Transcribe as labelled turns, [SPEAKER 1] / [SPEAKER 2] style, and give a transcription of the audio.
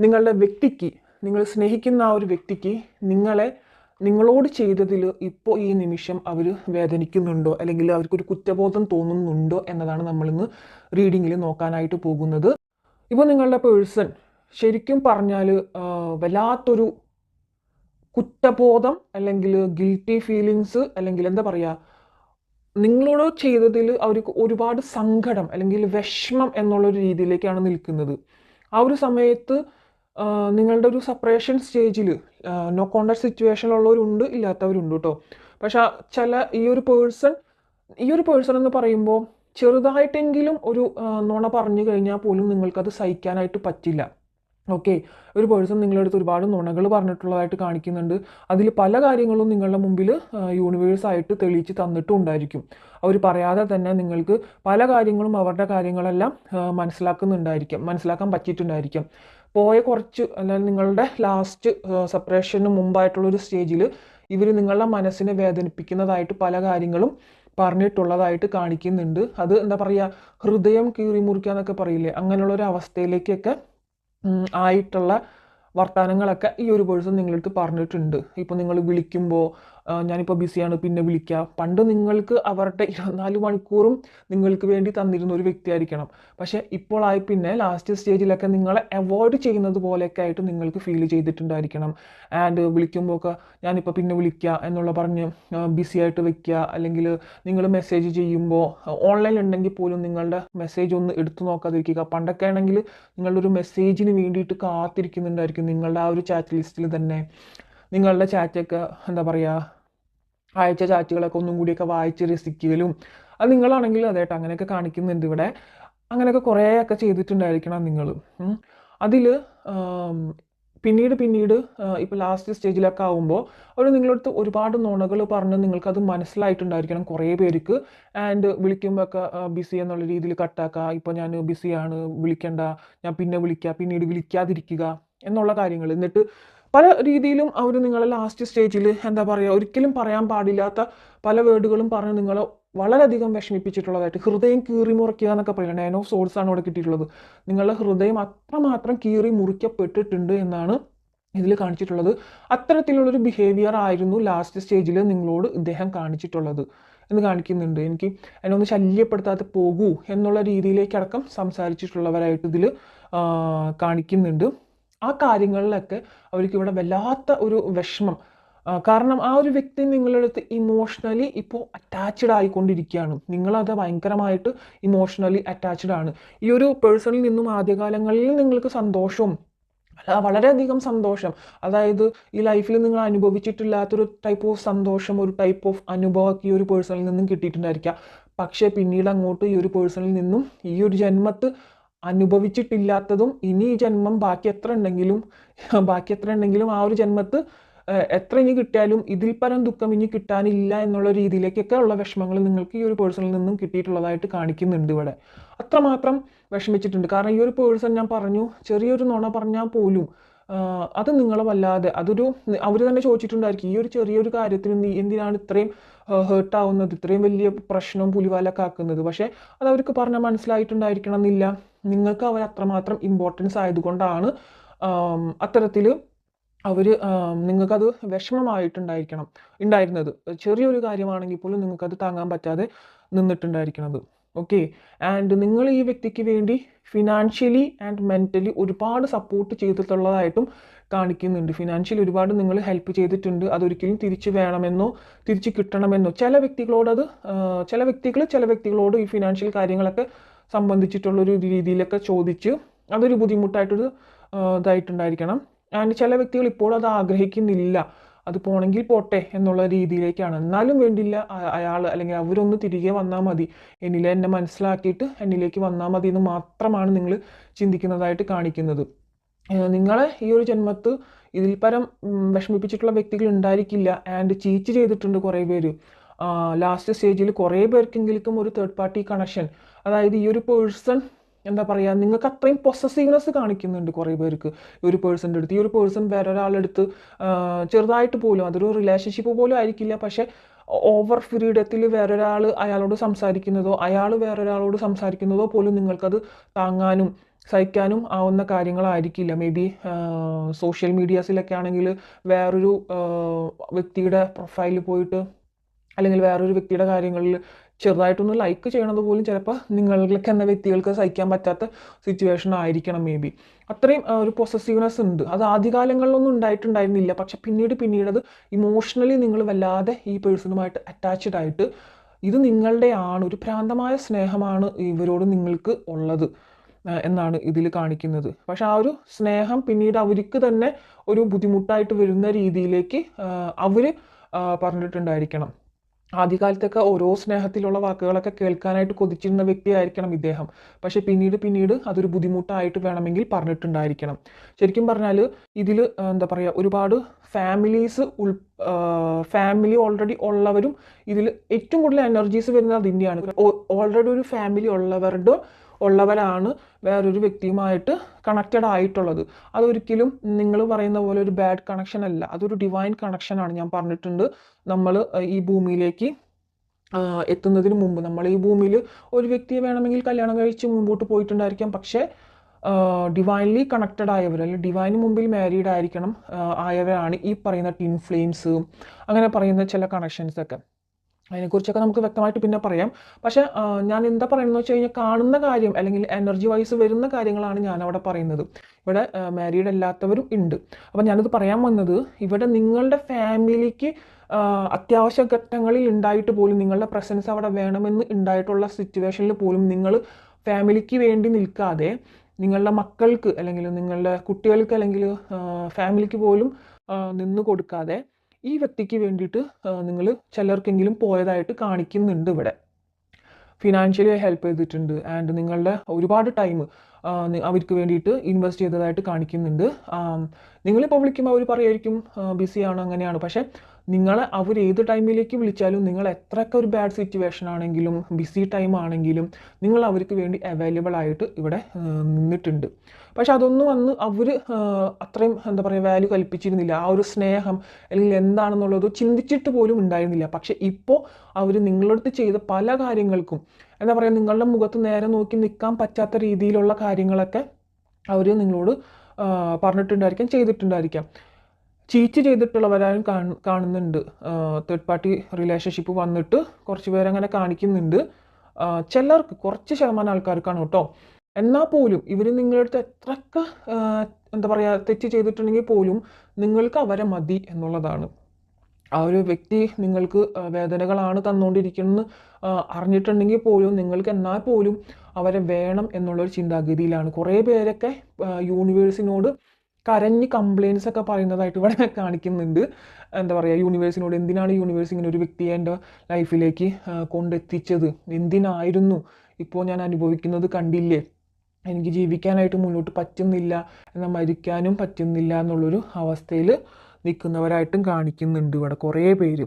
[SPEAKER 1] നിങ്ങളുടെ വ്യക്തിക്ക് നിങ്ങൾ സ്നേഹിക്കുന്ന ആ ഒരു വ്യക്തിക്ക് നിങ്ങളെ നിങ്ങളോട് ചെയ്തതിൽ ഇപ്പോൾ ഈ നിമിഷം അവർ വേദനിക്കുന്നുണ്ടോ? അല്ലെങ്കിൽ അവർക്കൊരു കുറ്റബോധം തോന്നുന്നുണ്ടോ? എന്നതാണ് നമ്മളിന്ന് റീഡിങ്ങിൽ നോക്കാനായിട്ട് പോകുന്നത്. ഇപ്പോൾ നിങ്ങളുടെ പേഴ്സൺ ശരിക്കും പറഞ്ഞാൽ വല്ലാത്തൊരു കുറ്റബോധം അല്ലെങ്കിൽ ഗിൽറ്റി ഫീലിങ്സ് അല്ലെങ്കിൽ എന്താ പറയുക നിങ്ങളോട് ചെയ്തതിൽ അവർക്ക് ഒരുപാട് സങ്കടം അല്ലെങ്കിൽ വിഷമം എന്നുള്ളൊരു രീതിയിലേക്കാണ് നിൽക്കുന്നത്. ആ ഒരു സമയത്ത് നിങ്ങളുടെ ഒരു സെപ്പറേഷൻ സ്റ്റേജിൽ നോ കോണ്ടാക്ട് സിറ്റുവേഷനിലുള്ളവരുണ്ട് ഇല്ലാത്തവരുണ്ട് കേട്ടോ പക്ഷേ ചില ഈ ഒരു പേഴ്സൺ ഈ ഒരു പേഴ്സൺ എന്ന് പറയുമ്പോൾ ചെറുതായിട്ടെങ്കിലും ഒരു നുണ പറഞ്ഞു കഴിഞ്ഞാൽ പോലും നിങ്ങൾക്കത് സഹിക്കാനായിട്ട് പറ്റില്ല. ഓക്കെ? ഒരു പേഴ്സൺ നിങ്ങളുടെ അടുത്ത് ഒരുപാട് നുണകൾ പറഞ്ഞിട്ടുള്ളതായിട്ട് കാണിക്കുന്നുണ്ട്. അതിൽ പല കാര്യങ്ങളും നിങ്ങളുടെ മുമ്പിൽ യൂണിവേഴ്സായിട്ട് തെളിയിച്ച് തന്നിട്ടും ഉണ്ടായിരിക്കും. അവർ പറയാതെ തന്നെ നിങ്ങൾക്ക് പല കാര്യങ്ങളും അവരുടെ കാര്യങ്ങളെല്ലാം മനസ്സിലാക്കുന്നുണ്ടായിരിക്കും മനസ്സിലാക്കാൻ പറ്റിയിട്ടുണ്ടായിരിക്കും. പോയ കുറച്ച് അല്ലെങ്കിൽ നിങ്ങളുടെ ലാസ്റ്റ് സെപ്പറേഷന് മുമ്പായിട്ടുള്ള ഒരു സ്റ്റേജിൽ ഇവർ നിങ്ങളുടെ മനസ്സിനെ വേദനിപ്പിക്കുന്നതായിട്ട് പല കാര്യങ്ങളും പറഞ്ഞിട്ടുള്ളതായിട്ട് കാണിക്കുന്നുണ്ട്. അത് എന്താ പറയുക ഹൃദയം കീറി മുറിക്കുക എന്നൊക്കെ പറയില്ലേ? അങ്ങനെയുള്ള ഒരു അവസ്ഥയിലേക്കൊക്കെ ആയിട്ടുള്ള വർത്തമാനങ്ങളൊക്കെ ഈ ഒരു പേഴ്സൺ നിങ്ങളടുത്ത് പറഞ്ഞിട്ടുണ്ട്. ഇപ്പോൾ നിങ്ങൾ വിളിക്കുമ്പോൾ ഞാനിപ്പോൾ ബിസിയാണ് പിന്നെ വിളിക്കുക പണ്ട് നിങ്ങൾക്ക് അവരുടെ ഇരുപത്തിനാല് മണിക്കൂറും നിങ്ങൾക്ക് വേണ്ടി തന്നിരുന്ന ഒരു വ്യക്തിയായിരിക്കണം. പക്ഷേ ഇപ്പോഴായി പിന്നെ ലാസ്റ്റ് സ്റ്റേജിലൊക്കെ നിങ്ങളെ അവോയ്ഡ് ചെയ്യുന്നത് പോലെയൊക്കെ ആയിട്ട് നിങ്ങൾക്ക് ഫീൽ ചെയ്തിട്ടുണ്ടായിരിക്കണം. ആൻഡ് വിളിക്കുമ്പോഴൊക്കെ ഞാനിപ്പോൾ പിന്നെ വിളിക്കുക എന്നുള്ള പറഞ്ഞ് ബിസി ആയിട്ട് വെക്കുക അല്ലെങ്കിൽ നിങ്ങൾ മെസ്സേജ് ചെയ്യുമ്പോൾ ഓൺലൈൻ ഉണ്ടെങ്കിൽ പോലും നിങ്ങളുടെ മെസ്സേജ് ഒന്ന് എടുത്തു നോക്കാതിരിക്കുക. പണ്ടൊക്കെ ആണെങ്കിൽ നിങ്ങളുടെ ഒരു മെസ്സേജിന് വേണ്ടിയിട്ട് കാത്തിരിക്കുന്നുണ്ടായിരിക്കും നിങ്ങളുടെ ആ ഒരു ചാറ്റ് ലിസ്റ്റിൽ തന്നെ. നിങ്ങളുടെ ചാറ്റൊക്കെ എന്താ പറയുക അയച്ച ചാറ്റുകളൊക്കെ ഒന്നും കൂടിയൊക്കെ വായിച്ച് രസിക്കലും. അത് നിങ്ങളാണെങ്കിൽ അതേട്ടോ അങ്ങനെയൊക്കെ കാണിക്കുന്നുണ്ട് ഇവിടെ. അങ്ങനെയൊക്കെ കുറേയൊക്കെ ചെയ്തിട്ടുണ്ടായിരിക്കണം നിങ്ങൾ അതിൽ പിന്നീട് പിന്നീട് ഇപ്പോൾ ലാസ്റ്റ് സ്റ്റേജിലൊക്കെ ആകുമ്പോൾ അവർ നിങ്ങളടുത്ത് ഒരുപാട് നുണകൾ പറഞ്ഞ് നിങ്ങൾക്കത് മനസ്സിലായിട്ടുണ്ടായിരിക്കണം കുറേ പേർക്ക്. ആൻഡ് വിളിക്കുമ്പോൾ ഒക്കെ ബിസി എന്നുള്ള രീതിയിൽ കട്ടാക്കുക ഇപ്പോൾ ഞാൻ ബിസിയാണ് വിളിക്കണ്ട. ഞാൻ പിന്നെ വിളിക്കുക പിന്നീട് വിളിക്കാതിരിക്കുക. എന്നുള്ള കാര്യങ്ങൾ എന്നിട്ട് പല രീതിയിലും അവർ നിങ്ങളെ ലാസ്റ്റ് സ്റ്റേജിൽ എന്താ പറയുക ഒരിക്കലും പറയാൻ പാടില്ലാത്ത പല വേർഡുകളും പറഞ്ഞ് നിങ്ങളെ വളരെയധികം വിഷമിപ്പിച്ചിട്ടുള്ളതായിട്ട്. ഹൃദയം കീറി മുറിക്കുക എന്നൊക്കെ പറയുന്നത് നയൻ ഓഫ് സോൾസ് ആണ് ഇവിടെ കിട്ടിയിട്ടുള്ളത്. നിങ്ങളുടെ ഹൃദയം അത്രമാത്രം കീറി മുറിക്കപ്പെട്ടിട്ടുണ്ട് എന്നാണ് ഇതിൽ കാണിച്ചിട്ടുള്ളത്. അത്തരത്തിലുള്ളൊരു ബിഹേവിയർ ആയിരുന്നു ലാസ്റ്റ് സ്റ്റേജിൽ നിങ്ങളോട് ഇദ്ദേഹം കാണിച്ചിട്ടുള്ളത് എന്ന് കാണിക്കുന്നുണ്ട്. എനിക്ക് എന്നെ ഒന്ന് ശല്യപ്പെടുത്താതെ പോകൂ എന്നുള്ള രീതിയിലേക്കടക്കം സംസാരിച്ചിട്ടുള്ളവരായിട്ട് ഇതിൽ കാണിക്കുന്നുണ്ട്. ആ കാര്യങ്ങളിലൊക്കെ അവർക്ക് ഇവിടെ വല്ലാത്ത ഒരു വിഷമം. കാരണം ആ ഒരു വ്യക്തി നിങ്ങളുടെ അടുത്ത് ഇമോഷണലി ഇപ്പോൾ അറ്റാച്ച്ഡ് ആയിക്കൊണ്ടിരിക്കുകയാണ്. നിങ്ങളത് ഭയങ്കരമായിട്ട് ഇമോഷണലി അറ്റാച്ച്ഡ് ആണ്. ഈ ഒരു പേഴ്സണിൽ നിന്നും ആദ്യകാലങ്ങളിൽ നിങ്ങൾക്ക് സന്തോഷവും വളരെയധികം സന്തോഷം. അതായത് ഈ ലൈഫിൽ നിങ്ങൾ അനുഭവിച്ചിട്ടില്ലാത്തൊരു ടൈപ്പ് ഓഫ് സന്തോഷം ഒരു ടൈപ്പ് ഓഫ് അനുഭവമൊക്കെ ഈ ഒരു പേഴ്സണിൽ നിന്നും കിട്ടിയിട്ടുണ്ടായിരിക്കാം. പക്ഷേ പിന്നീട് അങ്ങോട്ട് ഈ ഒരു പേഴ്സണിൽ നിന്നും ഈ ഒരു ജന്മത്ത് അനുഭവിച്ചിട്ടില്ലാത്തതും ഇനി ജന്മം ബാക്കി എത്ര ഉണ്ടെങ്കിലും ബാക്കി എത്ര ഉണ്ടെങ്കിലും ആ ഒരു ജന്മത്ത് എത്ര ഇനി കിട്ടിയാലും ഇതിൽ പരം ദുഃഖം ഇനി കിട്ടാനില്ല എന്നുള്ള രീതിയിലേക്കൊക്കെ ഉള്ള വിഷമങ്ങൾ നിങ്ങൾക്ക് ഈ ഒരു പേഴ്സണിൽ നിന്നും കിട്ടിയിട്ടുള്ളതായിട്ട് കാണിക്കുന്നുണ്ട് ഇവിടെ. അത്രമാത്രം വിഷമിച്ചിട്ടുണ്ട്. കാരണം ഈ ഒരു പേഴ്സൺ ഞാൻ പറഞ്ഞു ചെറിയൊരു നുണ പറഞ്ഞാൽ പോലും അത് നിങ്ങളെ വല്ലാതെ അതൊരു അവർ തന്നെ ചോദിച്ചിട്ടുണ്ടായിരിക്കും. ഈ ഒരു ചെറിയൊരു കാര്യത്തിന് നീ എന്തിനാണ് ഇത്രയും ഹേർട്ടാവുന്നത് ഇത്രയും വലിയ പ്രശ്നം പുലിവാലൊക്കെ ആക്കുന്നത്. പക്ഷേ അത് അവർക്ക് പറഞ്ഞാൽ മനസ്സിലായിട്ടുണ്ടായിരിക്കണം എന്നില്ല നിങ്ങൾക്ക് അവർ അത്രമാത്രം ഇമ്പോർട്ടൻസ് ആയതുകൊണ്ടാണ് അത്തരത്തിൽ അവർ നിങ്ങൾക്കത് വിഷമമായിട്ടുണ്ടായിരിക്കണം ഉണ്ടായിരുന്നത്. ചെറിയൊരു കാര്യമാണെങ്കിൽ പോലും നിങ്ങൾക്കത് താങ്ങാൻ പറ്റാതെ നിന്നിട്ടുണ്ടായിരിക്കണത്. ഓക്കെ ആൻഡ് നിങ്ങൾ ഈ വ്യക്തിക്ക് വേണ്ടി ഫിനാൻഷ്യലി ആൻഡ് മെന്റലി ഒരുപാട് സപ്പോർട്ട് ചെയ്തിട്ടുള്ളതായിട്ടും കാണിക്കുന്നുണ്ട്. ഫിനാൻഷ്യലി ഒരുപാട് നിങ്ങൾ ഹെൽപ്പ് ചെയ്തിട്ടുണ്ട്. അതൊരിക്കലും തിരിച്ചു വേണമെന്നോ തിരിച്ചു കിട്ടണമെന്നോ. ചില വ്യക്തികളോട് അത് ചില വ്യക്തികൾ ചില വ്യക്തികളോട് ഈ ഫിനാൻഷ്യൽ കാര്യങ്ങളൊക്കെ സംബന്ധിച്ചിട്ടുള്ളൊരു രീതിയിലൊക്കെ ചോദിച്ച് അതൊരു ബുദ്ധിമുട്ടായിട്ടൊരു ഇതായിട്ടുണ്ടായിരിക്കണം. ആൻഡ് ചില വ്യക്തികൾ ഇപ്പോൾ അത് ആഗ്രഹിക്കുന്നില്ല. അത് പോണെങ്കിൽ പോട്ടെ എന്നുള്ള രീതിയിലേക്കാണ്. എന്നാലും വേണ്ടില്ല അയാൾ അല്ലെങ്കിൽ അവരൊന്ന് തിരികെ വന്നാൽ മതി. എന്നിലെ എന്നെ മനസ്സിലാക്കിയിട്ട് എന്നിലേക്ക് വന്നാൽ മതി എന്ന് മാത്രമാണ് നിങ്ങൾ ചിന്തിക്കുന്നതായിട്ട് കാണിക്കുന്നത്. നിങ്ങളെ ഈ ഒരു ജന്മത്ത് ഇതിൽ പരം വിഷമിപ്പിച്ചിട്ടുള്ള വ്യക്തികൾ ഉണ്ടായിരിക്കില്ല. ആൻഡ് ചീറ്റ് ചെയ്തിട്ടുണ്ട് കുറേ പേര്. ലാസ്റ്റ് സ്റ്റേജിൽ കുറേ പേർക്കെങ്കിലും ഒരു തേർഡ് പാർട്ടി കണക്ഷൻ അതായത് ഈ ഒരു പേഴ്സൺ എന്താ പറയുക നിങ്ങൾക്ക് അത്രയും പൊസസീവ്നെസ് കാണിക്കുന്നുണ്ട് കുറേ പേർക്ക്. ഒരു പേഴ്സന്റെ അടുത്ത്. ഈ ഒരു പേഴ്സൺ വേറൊരാളുടെ അടുത്ത് ആഹ് ചെറുതായിട്ട് പോലും അതൊരു റിലേഷൻഷിപ്പ് പോലും ആയിരിക്കില്ല. പക്ഷേ ഓവർ ഫ്രീഡത്തിൽ വേറൊരാൾ അയാളോട് സംസാരിക്കുന്നതോ അയാൾ വേറൊരാളോട് സംസാരിക്കുന്നതോ പോലും നിങ്ങൾക്കത് താങ്ങാനും സഹിക്കാനും ആവുന്ന കാര്യങ്ങളായിരിക്കില്ല. മേ ബി സോഷ്യൽ മീഡിയാസിലൊക്കെ ആണെങ്കിൽ വേറൊരു വ്യക്തിയുടെ പ്രൊഫൈലിൽ പോയിട്ട് അല്ലെങ്കിൽ വേറൊരു വ്യക്തിയുടെ കാര്യങ്ങളിൽ ചെറുതായിട്ടൊന്ന് ലൈക്ക് ചെയ്യണത് പോലും ചിലപ്പോൾ നിങ്ങൾക്ക് എന്ന വ്യക്തികൾക്ക് സഹിക്കാൻ പറ്റാത്ത സിറ്റുവേഷൻ ആയിരിക്കണം മേ ബി അത്രയും ഒരു പൊസസീവ്നെസ് ഉണ്ട്. അത് ആദ്യകാലങ്ങളിലൊന്നും ഉണ്ടായിട്ടുണ്ടായിരുന്നില്ല. പക്ഷെ പിന്നീട് പിന്നീട് അത് ഇമോഷണലി നിങ്ങൾ വല്ലാതെ ഈ പേഴ്സണുമായിട്ട് അറ്റാച്ച്ഡ് ആയിട്ട് ഇത് നിങ്ങളുടെയാണ് ഒരു ഭ്രാന്തമായ സ്നേഹമാണ് ഇവരോട് നിങ്ങൾക്ക് ഉള്ളത് എന്നാണ് ഇതിൽ കാണിക്കുന്നത്. പക്ഷെ ആ ഒരു സ്നേഹം പിന്നീട് അവർക്ക് തന്നെ ഒരു ബുദ്ധിമുട്ടായിട്ട് വരുന്ന രീതിയിലേക്ക് അവർ പറഞ്ഞിട്ടുണ്ടായിരിക്കണം. ആദ്യകാലത്തൊക്കെ ഓരോ സ്നേഹത്തിലുള്ള വാക്കുകളൊക്കെ കേൾക്കാനായിട്ട് കൊതിച്ചിരുന്ന വ്യക്തിയായിരിക്കണം ഇദ്ദേഹം. പക്ഷെ പിന്നീട് പിന്നീട് അതൊരു ബുദ്ധിമുട്ടായിട്ട് വേണമെങ്കിൽ പറഞ്ഞിട്ടുണ്ടായിരിക്കണം. ശരിക്കും പറഞ്ഞാൽ ഇതിൽ എന്താ പറയുക ഒരുപാട് ഫാമിലീസ് ഉൾ ഫാമിലി ഓൾറെഡി ഉള്ളവരും ഇതിൽ ഏറ്റവും കൂടുതൽ എനർജീസ് വരുന്നത് അതിന്റെയാണ് ഓൾറെഡി ഒരു ഫാമിലി ഉള്ളവരുടെ ഉള്ളവരാണ് വേറൊരു വ്യക്തിയുമായിട്ട് കണക്റ്റഡ് ആയിട്ടുള്ളത്. അതൊരിക്കലും നിങ്ങൾ പറയുന്ന പോലെ ഒരു ബാഡ് കണക്ഷൻ അല്ല. അതൊരു ഡിവൈൻ കണക്ഷനാണ് ഞാൻ പറഞ്ഞിട്ടുണ്ട്. നമ്മൾ ഈ ഭൂമിയിലേക്ക് എത്തുന്നതിന് മുമ്പ്. നമ്മൾ ഈ ഭൂമിയിൽ ഒരു വ്യക്തിയെ വേണമെങ്കിൽ കല്യാണം കഴിച്ച് മുമ്പോട്ട് പോയിട്ടുണ്ടായിരിക്കാം. പക്ഷേ ഡിവൈൻലി കണക്റ്റഡ് ആയവർ അല്ലെങ്കിൽ ഡിവൈന് മുമ്പിൽ മാരീഡ് ആയിരിക്കണം ആയവരാണ് ഈ പറയുന്ന ടിൻ ഫ്ലെയിംസ് അങ്ങനെ പറയുന്ന ചില കണക്ഷൻസ് ഒക്കെ. അതിനെക്കുറിച്ചൊക്കെ നമുക്ക് വ്യക്തമായിട്ട് പിന്നെ പറയാം. പക്ഷേ ഞാൻ എന്താ പറയുന്നത് വെച്ച് കഴിഞ്ഞാൽ കാണുന്ന കാര്യം അല്ലെങ്കിൽ എനർജി വൈസ് വരുന്ന കാര്യങ്ങളാണ് ഞാൻ അവിടെ പറയുന്നത്. ഇവിടെ മാരീഡ് അല്ലാത്തവരും ഉണ്ട്. അപ്പം ഞാനിത് പറയാൻ വന്നത് ഇവിടെ നിങ്ങളുടെ ഫാമിലിക്ക് അത്യാവശ്യ ഘട്ടങ്ങളിൽ ഉണ്ടായിട്ട് പോലും നിങ്ങളുടെ പ്രസൻസ് അവിടെ വേണമെന്ന് ഉണ്ടായിട്ടുള്ള സിറ്റുവേഷനിൽ പോലും നിങ്ങൾ ഫാമിലിക്ക് വേണ്ടി നിൽക്കാതെ നിങ്ങളുടെ മക്കൾക്ക് അല്ലെങ്കിൽ നിങ്ങളുടെ കുട്ടികൾക്ക് അല്ലെങ്കിൽ ഫാമിലിക്ക് പോലും നിന്ന് കൊടുക്കാതെ ഈ വ്യക്തിക്ക് വേണ്ടിയിട്ട് നിങ്ങൾ ചിലർക്കെങ്കിലും പോയതായിട്ട് കാണിക്കുന്നുണ്ട് ഇവിടെ. ഫിനാൻഷ്യലി ഹെൽപ്പ് ചെയ്തിട്ടുണ്ട് ആൻഡ് നിങ്ങളുടെ ഒരുപാട് ടൈം അവർക്ക് വേണ്ടിയിട്ട് ഇൻവെസ്റ്റ് ചെയ്തതായിട്ട് കാണിക്കുന്നുണ്ട്. നിങ്ങളിപ്പോൾ വിളിക്കുമ്പോൾ അവർ പറയുമായിരിക്കും ബിസിയാണ് അങ്ങനെയാണ്. പക്ഷേ നിങ്ങളെ അവർ ഏത് ടൈമിലേക്ക് വിളിച്ചാലും നിങ്ങൾ എത്രയൊക്കെ ഒരു ബാഡ് സിറ്റുവേഷൻ ആണെങ്കിലും ബിസി ടൈം ആണെങ്കിലും നിങ്ങൾ അവർക്ക് വേണ്ടി അവൈലബിൾ ആയിട്ട് ഇവിടെ നിന്നിട്ടുണ്ട്. പക്ഷെ അതൊന്നും അന്ന് അവർ അത്രയും എന്താ പറയുക വാല്യൂ കൽപ്പിച്ചിരുന്നില്ല. ആ ഒരു സ്നേഹം അല്ലെങ്കിൽ എന്താണെന്നുള്ളത് ചിന്തിച്ചിട്ട് പോലും ഉണ്ടായിരുന്നില്ല. പക്ഷെ ഇപ്പോൾ അവർ നിങ്ങളടുത്ത് ചെയ്ത പല കാര്യങ്ങൾക്കും എന്താ പറയുക നിങ്ങളുടെ മുഖത്ത് നേരെ നോക്കി നിൽക്കാൻ പറ്റാത്ത രീതിയിലുള്ള കാര്യങ്ങളൊക്കെ അവർ നിങ്ങളോട് പറഞ്ഞിട്ടുണ്ടായിരിക്കാം ചെയ്തിട്ടുണ്ടായിരിക്കാം. ചീറ്റ് ചെയ്തിട്ടുള്ളവരാരും കാണു കാണുന്നുണ്ട്. തേർഡ് പാർട്ടി റിലേഷൻഷിപ്പ് വന്നിട്ട് കുറച്ച് പേരങ്ങനെ കാണിക്കുന്നുണ്ട്. ചിലർക്ക് കുറച്ച് ശതമാനം ആൾക്കാർക്കാണ് കേട്ടോ. എന്നാൽ പോലും ഇവർ നിങ്ങളുടെ ആ, എന്താ പറയുക തെറ്റ് ചെയ്തിട്ടുണ്ടെങ്കിൽ പോലും നിങ്ങൾക്ക് അവരെ മതി എന്നുള്ളതാണ്. ആ ഒരു വ്യക്തി നിങ്ങൾക്ക് വേദനകളാണ് തന്നുകൊണ്ടിരിക്കുന്നത് അറിഞ്ഞിട്ടുണ്ടെങ്കിൽ പോലും നിങ്ങൾക്ക് എന്നാൽ പോലും അവരെ വേണം എന്നുള്ളൊരു ചിന്താഗതിയിലാണ്. കുറേ പേരൊക്കെ യൂണിവേഴ്സിനോട് കരഞ്ഞ് കംപ്ലയിൻസ് ഒക്കെ പറയുന്നതായിട്ട് ഇവിടെ കാണിക്കുന്നുണ്ട്. എന്താ പറയുക യൂണിവേഴ്സിനോട് എന്തിനാണ് യൂണിവേഴ്സ് ഇങ്ങനെ ഒരു വ്യക്തിയെ എന്റെ ലൈഫിലേക്ക് കൊണ്ടെത്തിച്ചത്? എന്തിനായിരുന്നു? ഇപ്പോൾ ഞാൻ അനുഭവിക്കുന്നത് കണ്ടില്ലേ? എനിക്ക് ജീവിക്കാനായിട്ട് മുന്നോട്ട് പറ്റുന്നില്ല എന്നാൽ മരിക്കാനും പറ്റുന്നില്ല എന്നുള്ളൊരു അവസ്ഥയിൽ നിൽക്കുന്നവരായിട്ടും കാണിക്കുന്നുണ്ട് ഇവിടെ കുറേ പേര്.